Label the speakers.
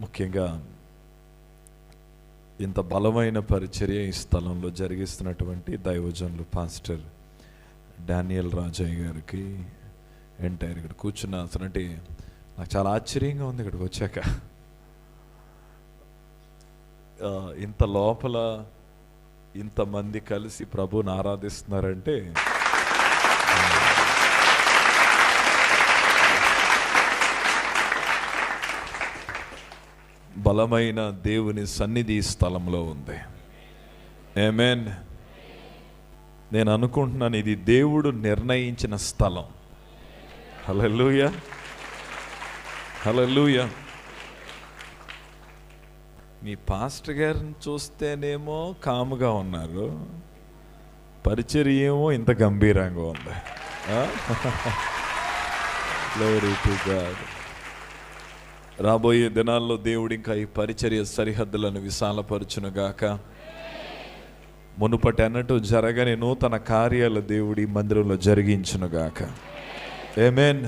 Speaker 1: ముఖ్యంగా ఇంత బలమైన పరిచర్య ఈ స్థలంలో జరిగిస్తున్నటువంటి దైవజనులు పాస్టర్ డానియల్ రాజయ్య గారికి ఎంటైర్ ఇక్కడ కూర్చున్న అసలంటే నాకు చాలా ఆశ్చర్యంగా ఉంది ఇక్కడికి వచ్చాక. ఇంత లోపల ఇంతమంది కలిసి ప్రభుని ఆరాధిస్తున్నారంటే బలమైన దేవుని సన్నిధి స్థలంలో ఉంది. ఏమేన్ నేను అనుకుంటున్నాను ఇది దేవుడు నిర్ణయించిన స్థలం. హలలుయ హలలుయ మీ పాస్టర్ గారిని చూస్తేనేమో కాముగా ఉన్నారు. పరిచర్య ఏమో ఇంత గంభీరంగా ఉంది. Ah? ఆ? రాబోయే దినాల్లో దేవుడు ఇంకా ఈ పరిచర్య సరిహద్దులను విశాలపరచునుగాక. మునుపటి అన్నట్టు జరగని నూతన కార్యాలు దేవుడి మందిరంలో జరిగించునుగాక. ఏమేన్